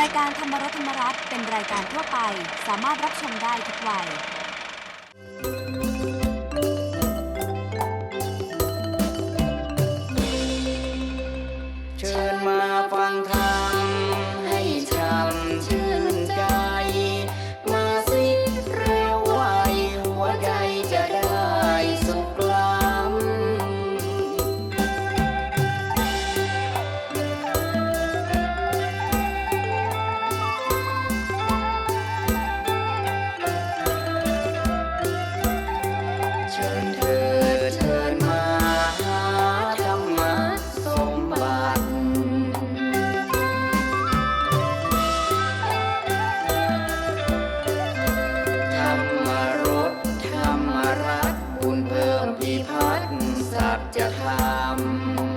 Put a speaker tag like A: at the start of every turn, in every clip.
A: รายการธรรมรัตน์ธรรมรัตน์เป็นรายการทั่วไป สามารถรับชมได้ทุกวัย
B: จะทำ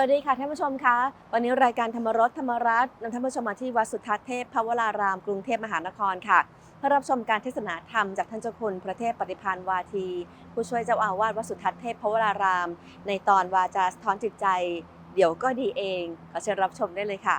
C: วัสดีค่ะท่านผู้ชมคะวันนี้รายการธรรมรสธรรมรัตน์นำท่านผู้ชมมาที่วัดสุทัศน์เทพพระวรารามกรุงเทพมหานครค่ะเพื่อรับชมการเทศนาธรรมจากท่านเจ้าคุณพระเทพปฏิพานวาที ผู้ช่วยเจ้าอาวาสวัดสุทัศน์เทพพระวราราม ในตอนวาจาสะท้อนจิตใจ เดี๋ยวก็ดีเองขอเชิญรับชมได้เลยค่ะ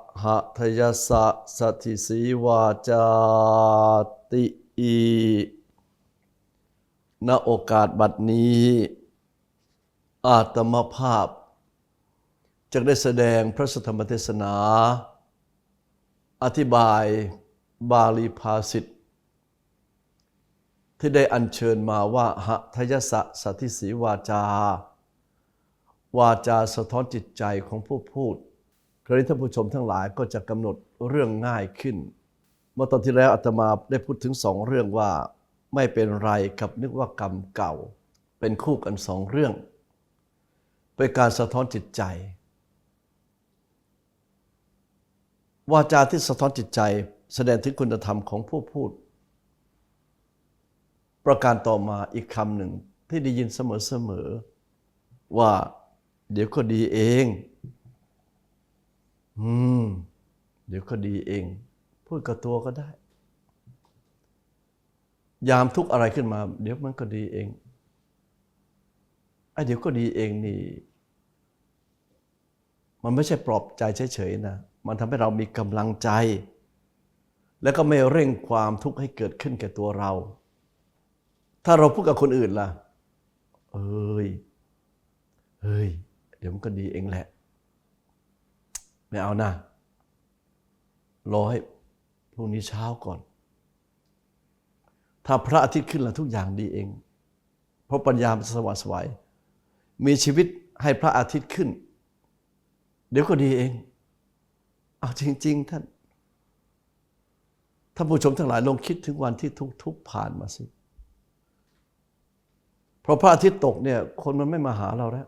D: หะทยสสะสัทธิสีวาจาติอีณโอกาสบัดนี้ อาตมภาพจะได้แสดงพระสธรรมเทศนา อธิบายบาลีภาษิตที่ได้อัญเชิญมาว่าหะทยสะสัทธิสีวาจา วาจาสะท้อนจิตใจของผู้พูด คราวนี้ท่านผู้ชมทั้งหลายก็จะกำหนดเรื่องง่ายขึ้น เมื่อตอนที่แล้วอาตมาได้พูดถึงสองเรื่องว่า ไม่เป็นไรกับนึกว่ากรรมเก่า เป็นคู่กันสองเรื่อง เป็นการสะท้อนจิตใจวาจาที่สะท้อนจิตใจ แสดงถึงคุณธรรมของผู้พูด ประการต่อมาอีกคำหนึ่งที่ได้ยินเสมอๆว่า เดี๋ยวก็ดีเอง อืม เดี๋ยวก็ดีเอง พูดกับตัวก็ได้ ยามทุกอะไรขึ้นมา เดี๋ยวมันก็ดีเองไอ้เดี๋ยวก็ดีเองนี่ มันไม่ใช่ปลอบใจเฉยๆนะ มันทำให้เรามีกำลังใจ แล้วก็ไม่เร่งความทุกข์ให้เกิดขึ้นแก่ตัวเรา ถ้าเราพูดกับคนอื่นล่ะ เอ้ย เฮ้ย เดี๋ยวมันก็ดีเองแหละ ไม่เอานะรอให้พรุ่งนี้เช้าก่อน ถ้าพระอาทิตย์ขึ้นแล้วทุกอย่างดีเอง เพราะปัญญามันสว่างสวยมีชีวิตให้พระอาทิตย์ขึ้น เดี๋ยวก็ดีเอง เอาจริง ๆ ท่านท่านผู้ชมทั้งหลายลองคิดถึงวันที่ทุกๆผ่านมาสิ เพราะพระอาทิตย์ตกเนี่ย คนมันไม่มาหาเราแล้ว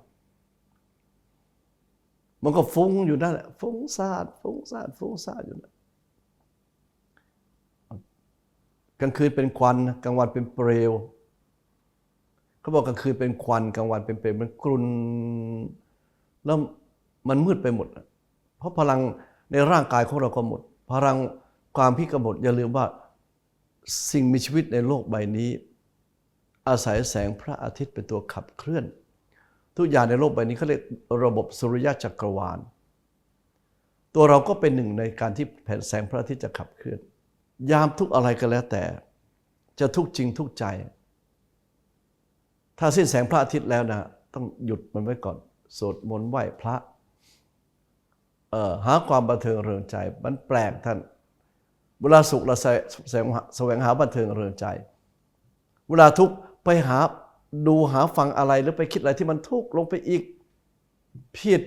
D: มันก็ฟุ้งอยู่นั่นแหละฟุ้งซ่านฟุ้งซ่านฟุ้งซ่านอยู่นั่นกลางคืนเป็นควันกลางวันเป็นเปลวเขาบอกกลางคืนเป็นควันกลางวันเป็นเปลวมันกรุนแล้วมันมืดไปหมด เพราะพลังในร่างกายของเราก็หมด พลังความพิกหมดอย่าลืมว่าสิ่งมีชีวิตในโลกใบนี้ อาศัยแสงพระอาทิตย์เป็นตัวขับเคลื่อน ทุกอย่างในโลกใบนี้เขาเรียกระบบสุริยะจักรวาล ตัวเราก็เป็นหนึ่งในการที่แผ่นแสงพระอาทิตย์จะขับเคลื่อน ยามทุกอะไรก็แล้วแต่ จะทุกจริงทุกใจ ถ้าสิ้นแสงพระอาทิตย์แล้วนะ ต้องหยุดมันไว้ก่อนสวดมนต์ไหว้พระหาความบันเทิงเริงใจ มันแปลกท่าน เวลาสุขเราแสแสวงหาแสวงหาบันเทิงเริงใจ เวลาทุกข์ไปหา ดูหาฟังอะไรหรือไปคิดอะไรที่มันทุกข์ลงไปอีกผิด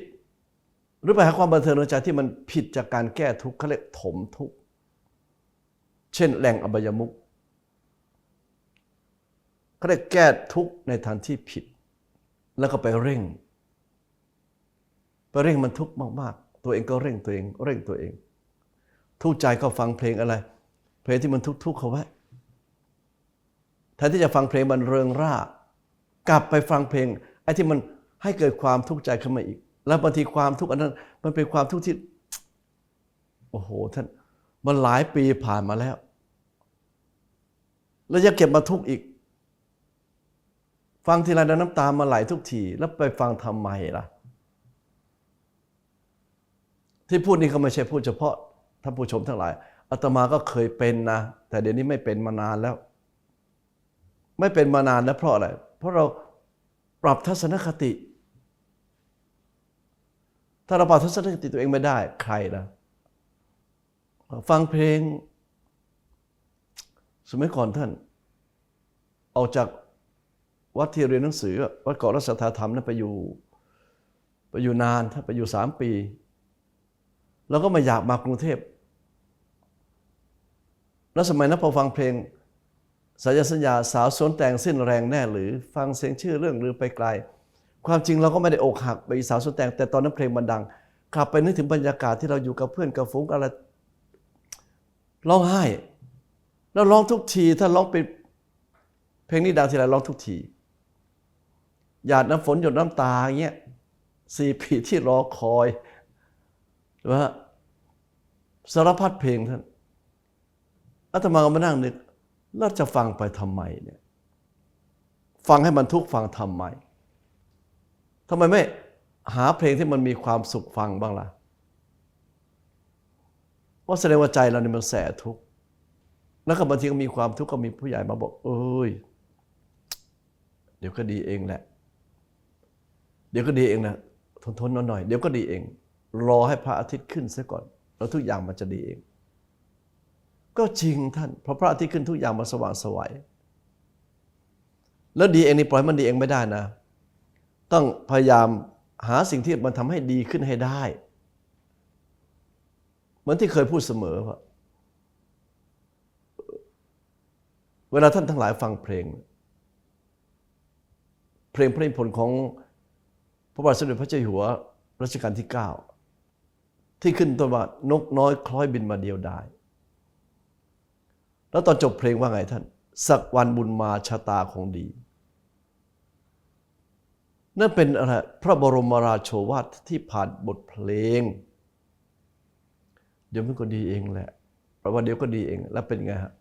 D: หรือไปหาความบันเทิงเริงใจที่มันผิดจากการแก้ทุกข์เขาเรียกถมทุกข์ เช่นแหล่งอบายมุขเขาเรียกแก้ทุกข์ในทางที่ผิด แล้วก็ไปเร่ง ไปเร่งมันทุกข์มากๆ ตัวเองก็เร่งตัวเอง เร่งตัวเอง ทุกข์ใจก็ฟังเพลงอะไร เพลงที่มันทุกข์ๆเขาไว้แทนที่จะฟังเพลงมันเริงร่า กลับไปฟังเพลงไอ้ที่มันให้เกิดความทุกข์ใจขึ้นมาอีก แล้วบางทีความทุกข์อันนั้น มันเป็นความทุกข์ที่โอ้โหท่านมันหลายปีผ่านมาแล้ว แล้วยังเก็บมาทุกข์อีก ฟังทีไรน้ำตามาไหลทุกทีแล้วไปฟังทำไมล่ะ ที่พูดนี่ก็ไม่ใช่พูดเฉพาะท่านผู้ชมทั้งหลายอาตมาก็เคยเป็นนะ แต่เดี๋ยวนี้ไม่เป็นมานานแล้ว ไม่เป็นมานานแล้วเพราะอะไรเราะเราปรับทัศนคติ ถ้าเราปรับทัศนคติตัวเองไม่ได้ใครนะฟังเพลง สมัยก่อนท่านออกจากวัดที่เรียนหนังสือ วัดเกาะรัชธาธรรมนั้นไปอยู่ไปอยู่นานท่าไปอยู่สามปี แล้วก็มาอยากมากรุงเทพ แล้วสมัยนั้นพอฟังเพลง สายสัญญาสาวสวนแต่งสิ้นแรงแน่หรือ ฟังเสียงชื่อเรื่องหรือไปไกล ความจริงเราก็ไม่ได้อกหักไปสาวสวนแต่งแต่ตอนนั้นเพลงมันดังกลับไปนึกถึงบรรยากาศที่เราอยู่กับเพื่อนกับฝูงอะไรร้องไห้ แล้วร้องทุกที ถ้าร้องเป็นเพลงนี้ดังทีไรร้องทุกทีหยาดน้ำฝนหยดน้ำตาเงี้ยสี่ปีที่รอคอยว่าสารพัดเพลงท่านอาตมาก็มานั่งนึก แล้วจะฟังไปทำไมเนี่ยฟังให้มันทุกฟังทำไมทำไมไม่หาเพลงที่มันมีความสุขฟังบ้างล่ะว่าแสดงว่าใจเราเนี่ยมันแสทุกข์แล้วก็บางทีก็มีความทุกข์ก็มีผู้ใหญ่มาบอก เอ้ย เดี๋ยวก็ดีเองแหละ เดี๋ยวก็ดีเองนะทนทนหน่อย เดี๋ยวก็ดีเอง รอให้พระอาทิตย์ขึ้นซะก่อน แล้วทุกอย่างมันจะดีเอง ก็จริงท่านเพราะพระอาทิตย์ขึ้นทุกอย่างมันสว่างไสวยแล้วดีเองนี่ปล่อยมันดีเองไม่ได้นะ ต้องพยายามหาสิ่งที่มันทำให้ดีขึ้นให้ได้ เหมือนที่เคยพูดเสมอว่าเวลาท่านทั้งหลายฟังเพลง เพลงพระนิพนธ์ของพระบาทสมเด็จพระเจ้าอยู่หัวรัชกาลที่ 9 ที่ขึ้นต้นว่านกน้อยคล้อยบินมาเดียวดาย แล้วตอนจบเพลงว่าไงท่าน สักวันบุญมาชะตาคงดี นั่นเป็นอะไรพระบรมราโชวาทที่ผ่านบทเพลง เดี๋ยวมันก็ดีเองแหละเพราะว่าเดี๋ยวก็ดีเอง แล้วเป็นไงฮะ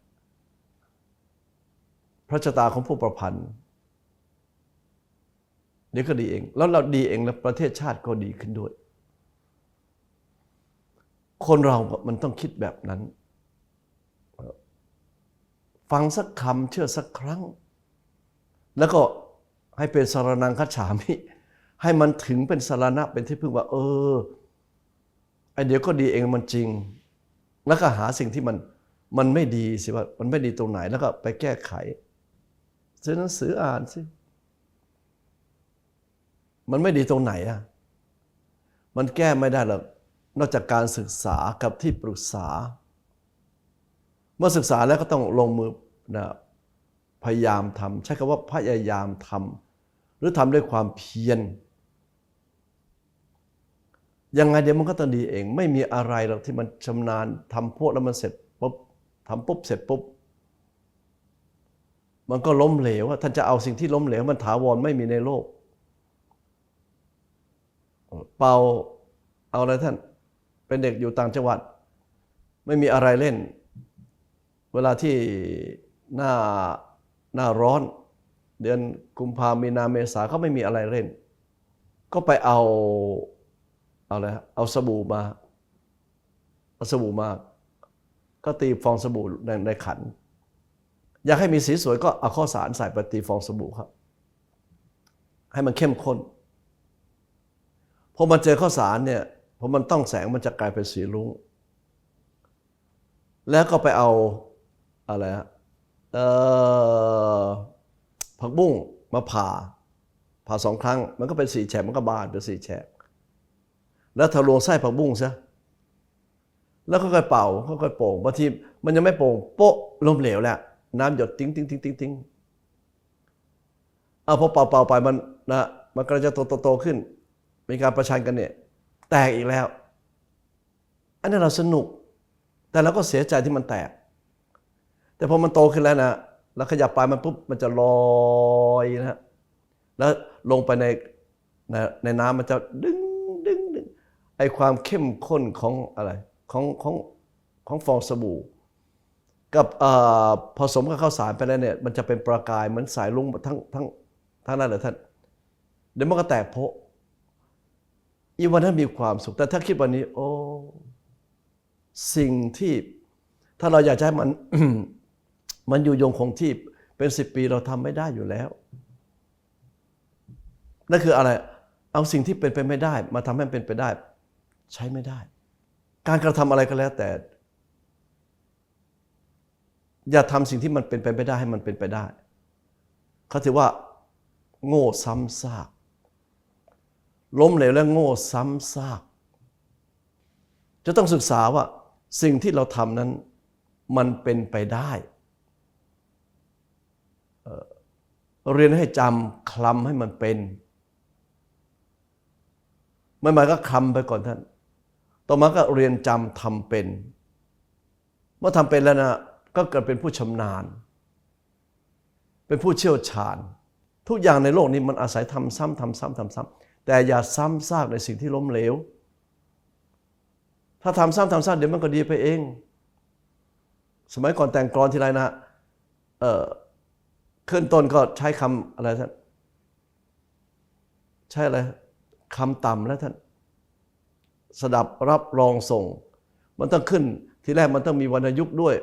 D: พระชะตาของผู้ประพันธ์เดี๋ยวก็ดีเอง แล้วเราดีเองแล้วประเทศชาติก็ดีขึ้นด้วย คนเรามันต้องคิดแบบนั้น ฟังสักคำเชื่อสักครั้ง แล้วก็ให้เป็นสารนังคัจฉามิ ให้มันถึงเป็นสารณะเป็นที่พึ่งว่า เออไอเดี๋ยวก็ดีเองมันจริง แล้วก็หาสิ่งที่มันมันไม่ดีสิว่ามันไม่ดีตรงไหนแล้วก็ไปแก้ไขซื้อหนังสืออ่านสิมันไม่ดีตรงไหนอะมันแก้ไม่ได้หรอกนอกจากการศึกษากับที่ปรึกษา เมื่อศึกษาแล้วก็ต้องลงมือนะพยายามทำใช้คำว่าพยายามทำหรือทำด้วยความเพียรยังไงเดี๋ยวมันก็ต้องดีเอง ไม่มีอะไรหรอกที่มันชำนาญทำพวกแล้วมันเสร็จปุ๊บทำปุ๊บเสร็จปุ๊บมันก็ล้มเหลวท่านจะเอาสิ่งที่ล้มเหลวมันถาวรไม่มีในโลก เป่าเอาอะไรท่านเป็นเด็กอยู่ต่างจังหวัด ไม่มีอะไรเล่น เวลาที่หน้าหน้าร้อน เดือนกุมภามีนาเมษาเขาไม่มีอะไรเล่น ก็ไปเอาเอาอะไรเอาสบู่มาเอาสบู่มาก็ตีฟองสบู่ในในขัน อยากให้มีสีสวยก็เอาข้าวสารใส่ไปตีฟองสบู่ครับ ให้มันเข้มข้นพอมันเจอข้าวสารเนี่ยพอมันต้องแสงมันจะกลายเป็นสีรุ้งแล้วก็ไปเอา อะไรฮะเอ่อผักบุ้งมาผ่า ผ่าสองครั้ง มันก็เป็นสีแฉกมันก็บานเป็นสีแฉกแล้วทะลวงไส้ผักบุ้งซะแล้วก็ค่อยๆเป่าค่อยๆโป่งบางทีมันยังไม่โป่งโป๊ะล้มเหลวแหล้วน้ำหยดติ้งติ้งติ้งติ้งติ้งเอาพอเป่าเป่าไปมันนะมันก็จะโตโตโตขึ้น มีการประชันกันเนี่ย แตกอีกแล้ว อันนี้เราสนุก แต่เราก็เสียใจที่มันแตก แต่พอมันโตขึ้นแล้วนะแล้วขยับไปมันปุ๊บมันจะลอยนะฮะแล้วลงไปในในในน้ำมันจะดึงดึงดึงไอความเข้มข้นของอะไรของของของฟองสบู่ กับอ่อผสมกับข้าวสารไปแล้วเนี่ยมันจะเป็นประกายเหมือนสายลุงทั้งทั้งทั้งนั้นเลยท่านเดี๋ยวมันก็แตกโพะอีวันนั้นมีความสุข แต่ถ้าคิดวันนี้ โอ้ สิ่งที่ถ้าเราอยากจะให้มัน มันอยู่ยงคงที่เป็นสิบปีเราทำไม่ได้อยู่แล้ว นั่นคืออะไร เอาสิ่งที่เป็นไปไม่ได้ มาทำให้มันเป็นไปได้ ใช้ไม่ได้ การกระทำอะไรก็แล้วแต่ อย่าทำสิ่งที่มันเป็นไปไม่ได้ให้มันเป็นไปได้เขาถือว่า โง่ซ้ำซาก ล้มเหลวและโง่ซ้ำซาก จะต้องศึกษาว่าสิ่งที่เราทำนั้นมันเป็นไปได้เอ่อ เรียนให้จำคลำให้มันเป็นไม่หมายก็คลำไปก่อนท่าน ต่อมาก็เรียนจำทำเป็น เมื่อทำเป็นแล้วนะก็เกิดเป็นผู้ชำนาญ เป็นผู้เชี่ยวชาญ ทุกอย่างในโลกนี้มันอาศัยทำซ้ำทำซ้ำทำซ้ำแต่อย่าซ้ำซากในสิ่งที่ล้มเหลว ถ้าทำซ้ำทำซ้ำเดี๋ยวมันก็ดีไปเอง สมัยก่อนแต่งกลอนทีไรนะเอ่อ ขึ้นต้นก็ใช้คำอะไรท่านใช่อะไรคำต่ำแล้วท่านสดับรับรองส่ง มันต้องขึ้นทีแรกมันต้องมีวรรณยุกต์ด้วย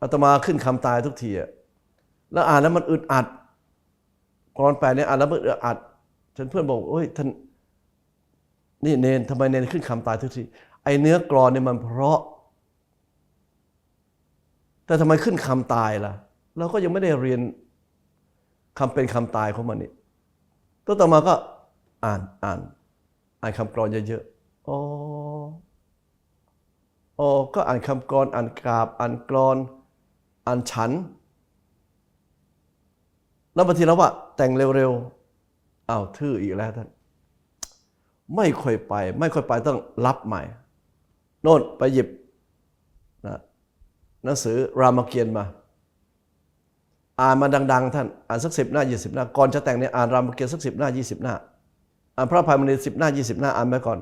D: อาตมาขึ้นคำตายทุกทีอะแล้วอ่านแล้วมันอึดอัดกรอนแปลเนี่ยอ่านแล้วมันอึดอัดฉันเพื่อนบอกเฮ้ยท่านนี่เนนทำไมเนนขึ้นคำตายทุกทีไอเนื้อกรอนเนี่ยมันเพราะ แต่ทำไมขึ้นคำตายล่ะ เราก็ยังไม่ได้เรียนคำเป็นคำตายของมันนี่ต่อต่อมาก็อ่านอ่าน อ่านคำกรอนเยอะๆอ๋ออ๋อก็อ่านคำกรอนอ่านกราบ อ่านกรอน อ่านฉัน แล้วบางทีเราว่า แต่งเร็วๆอ้าวทื่ออีกแล้วท่านไม่ค่อยไป ไม่ค่อยไปต้องรับใหม่ โน่นไปหยิบนะหนังสือรามเกียรติ์มา อ่านมาดัง ๆ ท่านอ่านสักสิบหน้ายี่สิบหน้าก่อนจะแต่งเนี่ยอ่านรามเกียรติสักสิบหน้ายี่สิบหน้าอ่านพระอภัยมณีสิบหน้ายี่สิบหน้าอ่านไปก่อน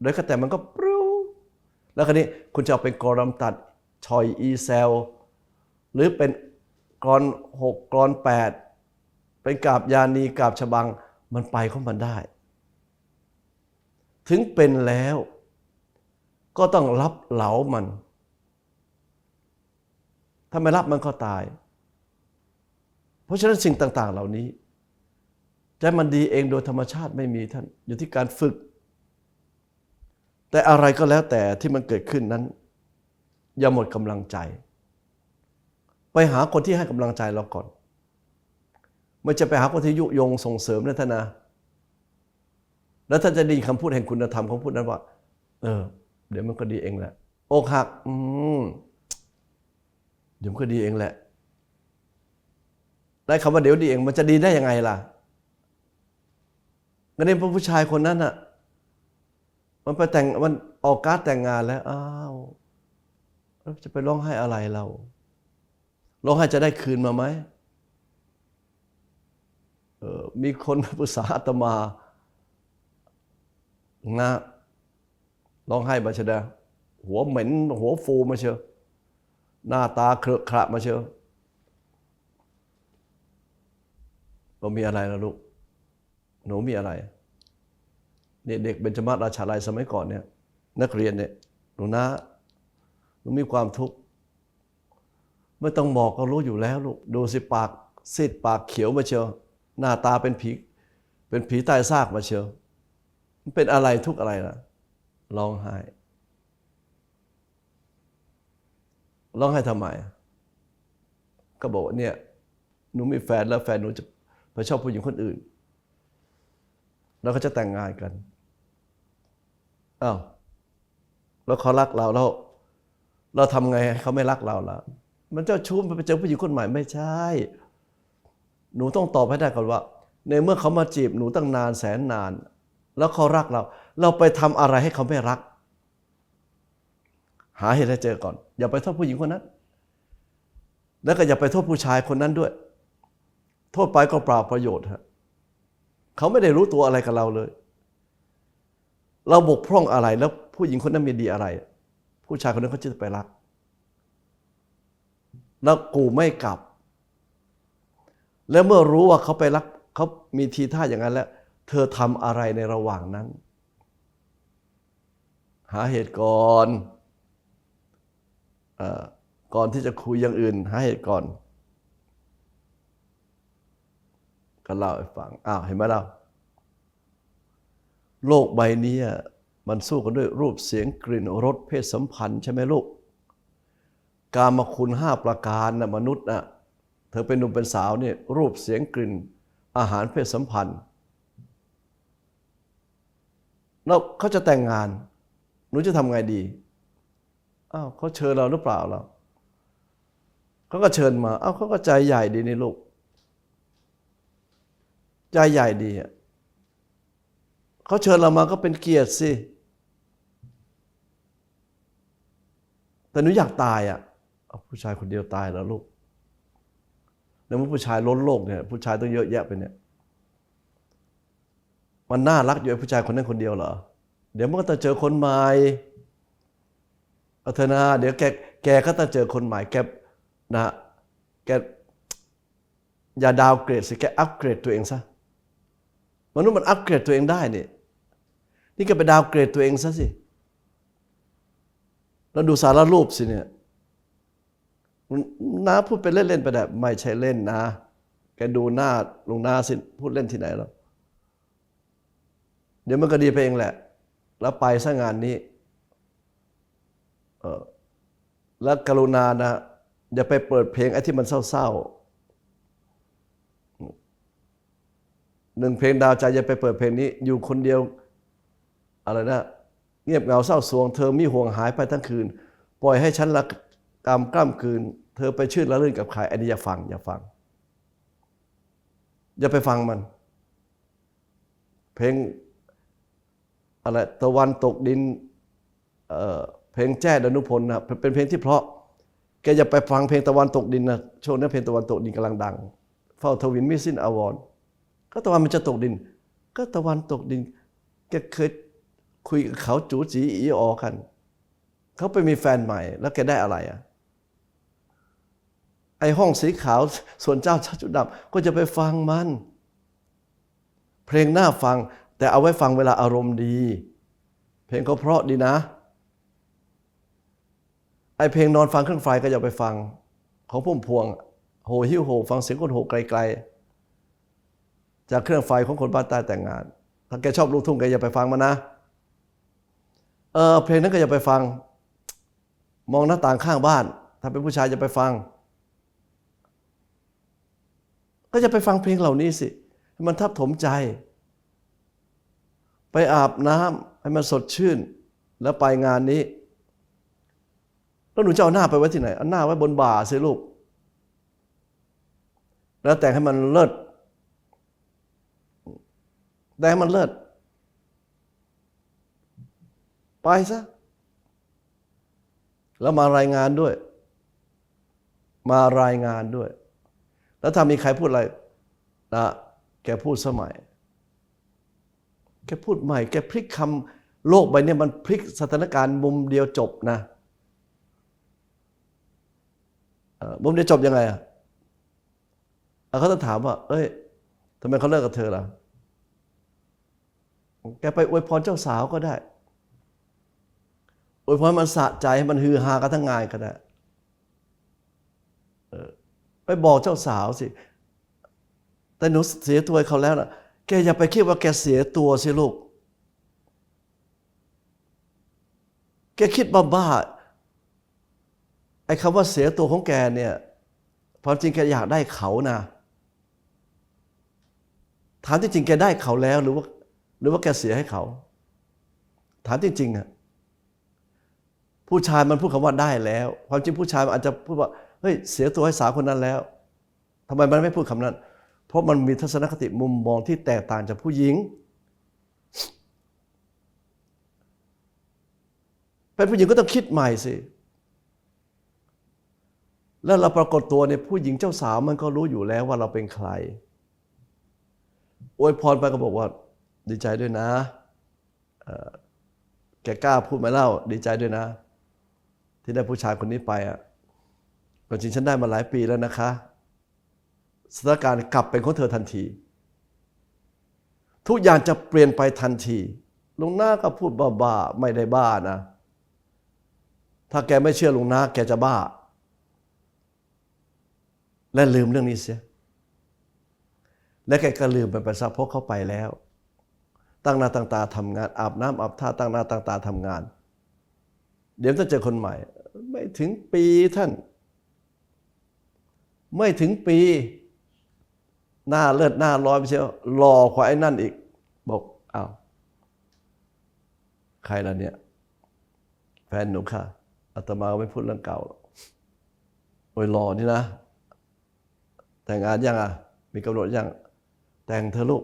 D: โดยก็แต่มันก็ปรูแล้วคราวนี้คุณจะเอาเป็นกรอนตัดชอยอีเซล หรือเป็นกรอนหกกรอนแปดเป็นกาบยานีกาบฉบังมันไปของมันได้ ถึงเป็นแล้วก็ต้องรับเหลามัน ถ้าไม่รับมันก็ตาย เพราะฉะนั้นสิ่งต่าง ๆ เหล่านี้จะให้มันดีเองโดยธรรมชาติไม่มีท่านอยู่ที่การฝึก แต่อะไรก็แล้วแต่ที่มันเกิดขึ้นนั้น อย่าหมดกำลังใจ ไปหาคนที่ให้กำลังใจเราก่อนไม่จะไปหาคนที่ยุยงส่งเสริมนะท่านนะแล้วท่านจะดีคำพูดแห่งคุณธรรมของพูดนั้นว่า เออ เดี๋ยวมันก็ดีเองแหละอกหัก อืมเดี๋ยวมันก็ดีเองแหละ ได้คำว่าเดี๋ยวดีเองมันจะดีได้ยังไงล่ะงั้นเองผู้ชายคนนั้นอะ มันไปแต่งมันออกการดแต่งงานแล้วอ้าวจะไปร้องไห้อะไรเราร้องไห้จะได้คืนมาไหมเออมีคนมาปรึกษาอาตมานะร้องไห้มาเชยวหัวเหม็นหัวฟูมาเชียวหน้าตาเครือขระมาเชียว ก็มีอะไรล่ะลูก หนูมีอะไร เนี่ยเด็กเบญจมาศราชาลัยสมัยก่อนเนี่ย นักเรียนเนี่ย หนูนะหนูมีความทุกข์ ไม่ต้องบอกก็รู้อยู่แล้วลูก ดูสิปากซีดปากเขียวมาเชียว หน้าตาเป็นผี เป็นผีใต้ซากมาเชียวมันเป็นอะไรทุกอะไรล่ะ ร้องไห้ ร้องไห้ทำไม ก็บอกว่าเนี่ย หนูมีแฟนแล้วแฟนหนูจะ ไปชอบผู้หญิงคนอื่น แล้วก็จะแต่งงานกันอ้าวแล้วเขารักเราแล้วเราทำไงให้เขาไม่รักเราล่ะมันเจ้าชู้มันไปเจอผู้หญิงคนใหม่ไม่ใช่ หนูต้องตอบให้ได้ก่อนว่า ในเมื่อเขามาจีบหนูตั้งนานแสนนาน แล้วเขารักเรา เราไปทำอะไรให้เขาไม่รัก หาเหตุให้เจอก่อน อย่าไปโทษผู้หญิงคนนั้น แล้วก็อย่าไปโทษผู้ชายคนนั้นด้วย โทษไปก็เปล่าประโยชน์ฮะเขาไม่ได้รู้ตัวอะไรกับเราเลย เราบกพร่องอะไรแล้วผู้หญิงคนนั้นมีดีอะไร ผู้ชายคนนั้นเขาจะไปรัก แล้วกูไม่กลับ แล้วเมื่อรู้ว่าเขาไปรักเขามีทีท่าอย่างนั้นแล้ว เธอทำอะไรในระหว่างนั้น หาเหตุก่อนอก่อนที่จะคุยอย่างอื่น หาเหตุก่อน ก็เล่าให้ฟัง อ้าว เห็นไหมเราโลกใบนี้มันสู้กันด้วยรูปเสียงกลิ่นรสเพศสัมพันธ์ใช่ไหมลูก การมาคุณห้าประการนะมนุษย์นะเธอเป็นหนุ่มเป็นสาวเนี่ยรูปเสียงกลิ่นอาหารเพศสัมพันธ์แล้วเขาจะแต่งงาน หนูจะทำไงดี อ้าวเขาเชิญเราหรือเปล่าเราเขาก็เชิญมา อ้าวเขาก็ใจใหญ่ดีนี่ลูก ใจใหญ่ดีเขาเชิญเรามาก็เป็นเกียรติสิแต่หนูอยากตายอะผู้ชายคนเดียวตายแล้วลูกแล้วมันผู้ชายล้นโลกเนี่ยผู้ชายต้องเยอะแยะไปเนี่ย มันน่ารักอยู่ไอ้ผู้ชายคนนั้นคนเดียวเหรอ เดี๋ยวมันก็จะเจอคนใหม่เอาเถอนะเดี๋ยวแกแกก็จะเจอคนใหม่แกนะแกอย่าดาวเกรดสิแกอัปเกรดตัวเองซะ มนุษย์มันอัปเกรดตัวเองได้นี่นี่ก็ไปดาวเกรดตัวเองซะสิ แล้วดูสารรูปสิเนี่ยน้าพูดไปเล่นๆไปแบบไม่ใช่เล่นนะ แกดูหน้าลุงนาสิ พูดเล่นที่ไหนแล้ว เดี๋ยวมันก็ดีไปเองแหละ แล้วไปซะงานนี้ เออแล้วกรุณานะ อย่าไปเปิดเพลงไอ้ที่มันเศร้าๆ หนึ่งเพลงดาวใจอย่าไปเปิดเพลงนี้ อยู่คนเดียวอะไรนะเงียบเหงาเศร้าสวง เธอมีห่วงหายไปทั้งคืน ปล่อยให้ฉันละกรรมกล้ำคืน เธอไปชื่นละลื่นกับใครอันนี้อย่าฟังอย่าฟัง อย่าไปฟังมัน เพลงอะไรตะวันตกดินเเพลงแจ้ดนุพลนะเป็นเพลงที่เพราะแกอย่าไปฟังเพลงตะวันตกดินนะช่วงนั้นเพลงตะวันตกดินกำลังดัง เฝ้าทวินมิสิ้นอวร ก็ตะวันมันจะตกดิน ก็ตะวันตกดินแกเคยคุยกับเขาจูจีอีออกัน เขาไปมีแฟนใหม่ แล้วแกได้อะไรอะไอห้องสีขาวส่วนเจ้าชาจุดดำก็จะไปฟังมัน เพลงน่าฟัง แต่เอาไว้ฟังเวลาอารมณ์ดี เพลงเขาเพราะดีนะ ไอเพลงนอนฟังเครื่องไฟก็อย่าไปฟัง ของพุ่มพวง โหหิ้วโห ฟังเสียงคนโหไกลๆ จากเครื่องไฟของคนบ้านใต้แต่งงาน ถ้าแกชอบลูกทุ่งแกอย่าไปฟังมันนะ เออเพลงนั้นก็อย่าไปฟัง มองหน้าต่างข้างบ้าน ถ้าเป็นผู้ชายอย่าไปฟัง ก็จะไปฟังเพลงเหล่านี้สิให้มันทับถมใจ ไปอาบน้ำให้มันสดชื่น แล้วไปงานนี้ แล้วหนูจะเอาหน้าไปไว้ที่ไหนเอาหน้าไว้บนบ่าสิลูก แล้วแต่งให้มันเลิศ แต่มันเลิศ ไปซะ แล้วมารายงานด้วย มารายงานด้วย แล้วถ้ามีใครพูดอะไรนะแกพูดสมัย แกพูดใหม่ แกพลิกคำโลกใบเนี้มันพลิกสถานการณ์มุมเดียวจบนะมุมเดียวจบยังไงอะเขาต้องถามว่า เอ้ยทำไมเขาเลิกกับเธอล่ะ แกไปอวยพรเจ้าสาวก็ได้อวยพรมันสะใจให้มันฮือฮากันทั้งงานก็ได้ไปบอกเจ้าสาวสิ แต่หนูเสียตัวเขาแล้วนะแกอย่าไปคิดว่าแกเสียตัวสิลูก แกคิดบ้าๆไอ้คำว่าเสียตัวของแกเนี่ยความจริงแกอยากได้เขานะถามที่จริงแกได้เขาแล้วหรือว่า รือว่าแกเสียให้เขา ถามจริงๆอะผู้ชายมันพูดคำว่าได้แล้ว ความจริงผู้ชายมันอาจจะพูดว่าเฮ้ยเสียตัวให้สาวคนนั้นแล้วทำไมมันไม่พูดคำนั้น เพราะมันมีทัศนคติมุมมองที่แตกต่างจากผู้หญิง เป็นผู้หญิงก็ต้องคิดใหม่สิ แล้วเราปรากฏตัวในยผู้หญิงเจ้าสาวมันก็รู้อยู่แล้วว่าเราเป็นใครอวยพรไปก็บอกว่า ดีใจด้วยนะแกกล้าพูดมาเล่า ดีใจด้วยนะ ที่ได้ผู้ชายคนนี้ไปอะก็จริงฉันได้มาหลายปีแล้วนะคะสถานการณ์กลับเป็นของเธอทันที ทุกอย่างจะเปลี่ยนไปทันทีลุงน้าก็พูดบ้าๆไม่ได้บ้านะ ถ้าแกไม่เชื่อลุงน้าแกจะบ้า และลืมเรื่องนี้เสีย และแกก็ลืมไปไปซะเพราะเขาไปแล้ว ตั้งหน้าตั้งตาทำงาน อาบน้ำอาบท่าตั้งหน้าตั้งตาทำงาน เดี๋ยวจะเจอคนใหม่ ไม่ถึงปีท่าน ไม่ถึงปี หน้าเลือดหน้าร้อยไปเชียวรอควายนั่นอีก บอกอ้าวใครล่ะเนี่ย แฟนหนูค่ะอาตมาไม่พูดเรื่องเก่าหรอกโอ้ยรอนี่นะ แต่งงานยังอะ มีกำหนดยัง แต่งเธอลูก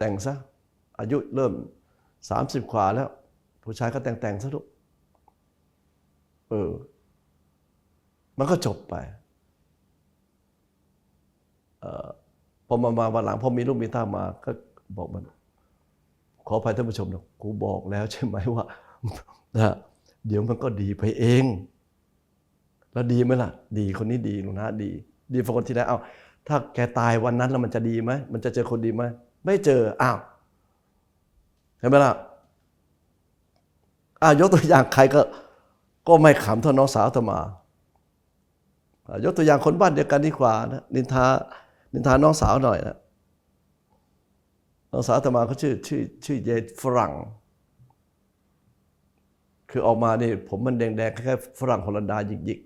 D: แต่งซะ อายุเริ่มสามสิบกว่าแล้ว ผู้ชายก็แต่งแต่งซะลูกเออ มันก็จบไปพอมามาวันหลังพอมีลูกมีเต้ามาก็บอกมัน ขออภัยท่านผู้ชมนะกูบอกแล้วใช่ไหมว่านะเดี๋ยวมันก็ดีไปเอง แล้วดีไหมล่ะ ดีคนนี้ดีหนูนะดี ดีกว่าคนที่แล้วเอาถ้าแกตายวันนั้นแล้วมันจะดีไหมมันจะเจอคนดีไหม ไม่เจออ้าวเห็นไหมล่ะอ่ายกตัวอย่างใครก็ก็ไม่ขำเท่าน้องสาวอาตมาอะยกตัวอย่างคนบ้านเดียวกันดีกว่านะนินทานินทาน้องสาวหน่อยนะน้องสาวอาตมาเขาชื่อชื่อชื่อเยฝรั่ง คือออกมานี่ผมมันแดงๆคล้ายๆฝรั่งฮอลันดาหยิก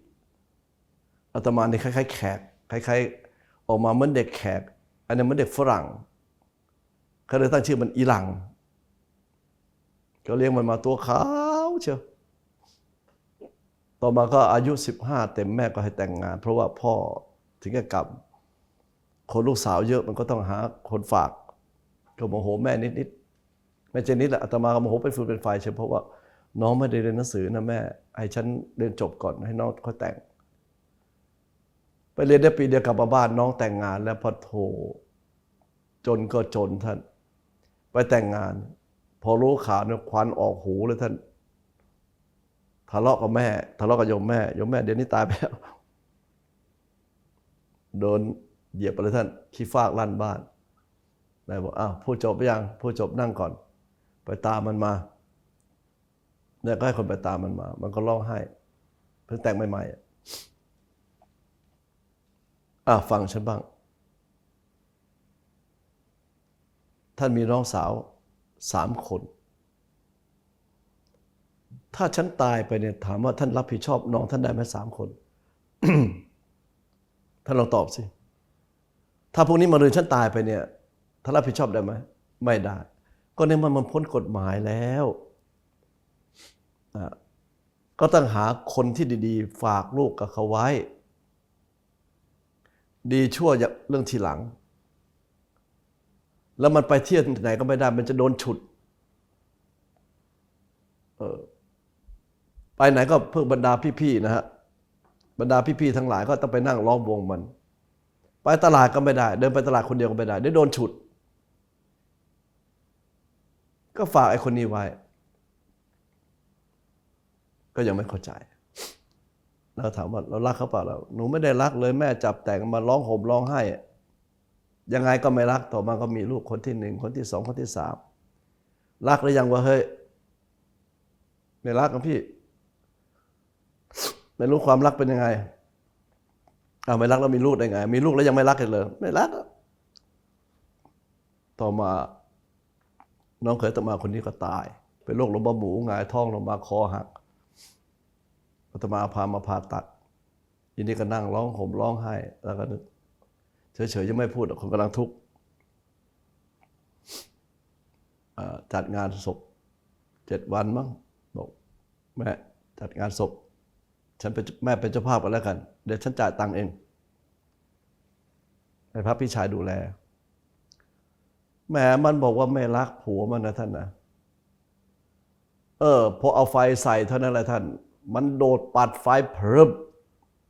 D: ๆอาตมานี่คล้ายๆแขกคล้ายๆออกมาเหมือนเด็กแขก อันนี้เหมือนเด็กฝรั่ง เขาเลยตั้งชื่อมันอีหลังก็เลี้ยงมันมาตัวขาวเชียว ต่อมาก็อายุ 15 เต็มแม่ก็ให้แต่งงาน เพราะว่าพ่อถึงแก่กรรมคนลูกสาวเยอะมันก็ต้องหาคนฝาก ก็โมโหแม่นิดๆไม่ใช่นิดแหละอาตมาก็โมโหเป็นฟืนเป็นไฟเฉยวเพราะว่าน้องไม่ได้เรียนหนังสือนะแม่ให้ฉันเรียนจบก่อนให้น้องเขาแต่ง ไปเรียนได้ปีเดียวกลับมาบ้านน้องแต่งงาน แล้วพอโทจนก็จนท่าน ไปแต่งงาน พอรู้ข่าวเนี่ยควันออกหูเลยท่านทะเลาะกับแม่ทะเลาะกับโยมแม่โยมแม่เดี๋ยวนี้ตายไปแล้วโดนเหยียบไปเลยท่านขี้ฟากลั่นบ้านนายบอกอ้าวพูดจบไปยังพูดจบนั่งก่อน ไปตามมันมาเนี่ยก็ให้คนไปตามมันมา มันก็ร้องไห้เพิ่งแต่งใหม่ๆอะฟังฉันบ้าง ท่านมีน้องสาวสามคน ถ้าฉันตายไปเนี่ยถามว่าท่านรับผิดชอบน้องท่านได้ไหมสามคน ท่านลองตอบสิ ถ้าพวกนี้มาเรือนฉันตายไปเนี่ยท่านรับผิดชอบได้ไหมไม่ได้ ก็ในเมื่อมันพ้นกฎหมายแล้วอะก็ต้องหาคนที่ดีๆ ฝากลูกกับเขาไว้ ดีชั่วอย่าเรื่องทีหลัง แล้วมันไปเที่ยวที่ไหนก็ไม่ได้ มันจะโดนฉุดเออไปไหนก็เพื่อบรรดาพี่ๆนะฮะบรรดาพี่ๆทั้งหลายก็ต้องไปนั่งล้อมวงมัน ไปตลาดก็ไม่ได้ เดินไปตลาดคนเดียวก็ไม่ได้เดี๋ยวโดนฉุด ก็ฝากไอ้คนนี้ไว้ ก็ยังไม่เข้าใจแล้วถามว่าเรารักเขาเปล่าเราหนูไม่ได้รักเลยแม่จับแต่งมาร้องห่มร้องไห้ ยังไงก็ไม่รักต่อมาก็มีลูกคนที่หนึ่งคนที่สองคนที่สามรักหรือยังวะเฮ้ยไม่รักกับพี่ ไม่รู้ความรักเป็นยังไงอ้าวไม่รักแล้วมีลูกได้ไง มีลูกแล้วยังไม่รักกันเลย ไม่รัก ต่อมา น้องเขยต่อมาคนนี้ก็ตาย เป็นโรคลมบ้าหมูงายท้องลงมาคอหักอาตมาพามาผ่าตัดทีนี้ก็นั่งร้องห่มร้องไห้แล้วก็นึก เฉยๆยังไม่พูดคนกำลังทุกข์จัดงานศพเจ็ดวันมั้งบอกแม่จัดงานศพ ฉันเป็นแม่เป็นเจ้าภาพกันแล้วกัน เดี๋ยวฉันจ่ายตังค์เองให้พระพี่ชายดูแลแหมมันบอกว่าไม่รักผัวมันนะท่านนะเออพอเอาไฟใส่เท่านั้นแหละท่าน มันโดดปัดไฟเพิ่ม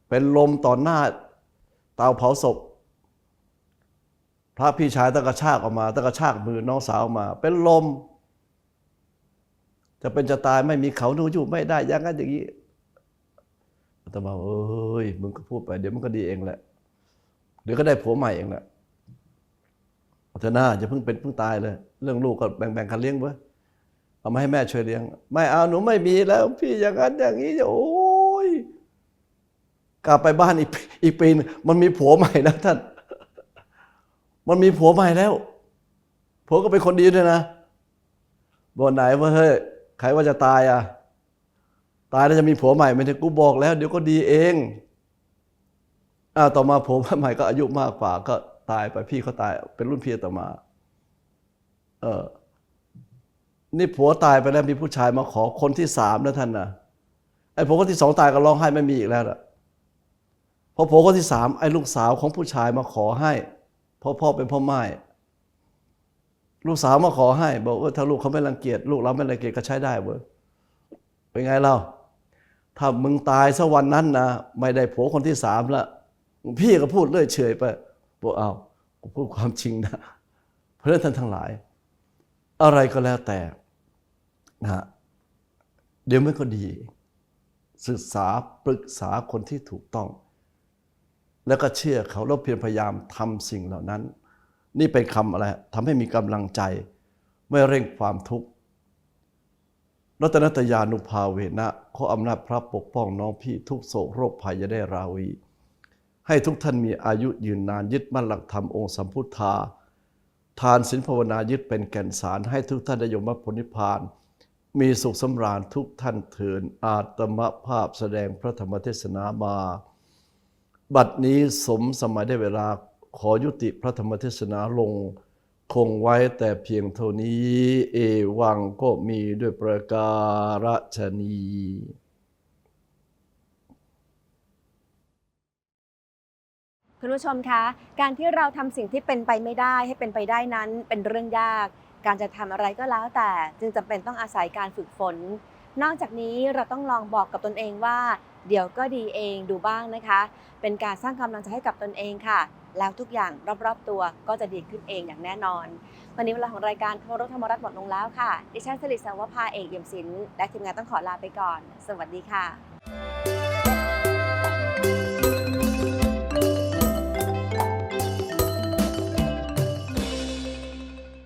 D: เป็นลมต่อหน้าเตาเผาศพ พระพี่ชายตะกระชากออกมาตะกระชากมือน้องสาวออกมา เป็นลม จะเป็นจะตายไม่มีเขาหนูอยู่ไม่ได้อย่างนั้นอย่างนี้อาตมาเอ้ยมึงก็พูดไปเดี๋ยวมันก็ดีเองแหละเดี๋ยวก็ได้ผัวใหม่เองแหละเอาเถอหน้าจะเพิ่งเป็นเพิ่งตายเลย เรื่องลูกก็แบ่งๆกันเลี้ยงไว้เอามาให้แม่ช่วยเลี้ยง ไม่เอาหนูไม่มีแล้ว พี่อย่างนั้นอย่างนี้โอ้ยกลับไปบ้านอีกอีกปีนึงมันมีผัวใหม่แล้วท่าน มันมีผัวใหม่แล้วผัวก็เป็นคนดีด้วยนะบอกไหนว่าเฮ้ยใครว่าจะตายอะ ตายแล้วจะมีผัวใหม่ไม่ใช่กูบอกแล้ว เดี๋ยวก็ดีเองอ้าต่อมาผัวใหม่ก็อายุมากกว่า ก็ตายไปพี่เขาตาย เป็นรุ่นพี่ต่อมา เออนี่ผัวตายไปแล้วมีผู้ชายมาขอคนที่สามนะท่านนะไอ้ผัวคนที่สองตายก็ร้องไห้ไม่มีอีกแล้วล่ะพอผัวคนที่สามไอ้ลูกสาวของผู้ชายมาขอให้ พราะพ่อเป็นพ่อไม้ลูกสาวมาขอให้ บอกว่าถ้าลูกเขาไม่รังเกียจลูกเราไม่รังเกียจก็ใช้ได้เว้ยเป็นไงเราถ้ามึงตายสักวันนั้นนะไม่ได้ผัวคนที่สามละพี่ก็พูดเรื่อยเฉยไปบอกเอาพูดความจริงนะเพื่อนท่านทั้งหลาย อะไรก็แล้วแต่นะฮะเดี๋ยวมันก็ดี ศึกษาปรึกษาคนที่ถูกต้อง แล้วก็เชื่อเขาแล้วเพียรพยายามทำสิ่งเหล่านั้น นี่เป็นคำอะไรทำให้มีกำลังใจ ไม่เร่งความทุกข์รัตนตยานุภาเวนะขออำนาจพระปกป้องน้องพี่ทุกโศกโรคภัยจะได้ราวี ให้ทุกท่านมีอายุยืนนานยึดมั่นหลักธรรมองค์สัมพุทธา ทานศีลภาวนายึดเป็นแก่นสาร ให้ทุกท่านได้ยมมรรคผลนิพพาน มีสุขสำราญทุกท่านเถินอาตมภาพแสดงพระธรรมเทศนามา บัดนี้สมสมัยได้เวลาขอยุติพระธรรมเทศนาลง คงไว้แต่เพียงเท่านี้ เอวังก็มีด้วยประการฉนี
C: คุณผู้ชมคะการที่เราทำสิ่งที่เป็นไปไม่ได้ให้เป็นไปได้นั้นเป็นเรื่องยาก การจะทำอะไรก็แล้วแต่ จึงจำเป็นต้องอาศัยการฝึกฝน นอกจากนี้เราต้องลองบอกกับตนเองว่า เดี๋ยวก็ดีเองดูบ้างนะคะ เป็นการสร้างกำลังใจให้กับตนเองค่ะ แล้วทุกอย่างรอบๆตัวก็จะดีขึ้นเองอย่างแน่นอน วันนี้เวลาของรายการโทรธรรมรัตน์หมดลงแล้วค่ะ ดิฉันสิริสาวภาเอกเยี่ยมศิลป์และทีมงานต้องขอลาไปก่อน สวัสดีค่ะ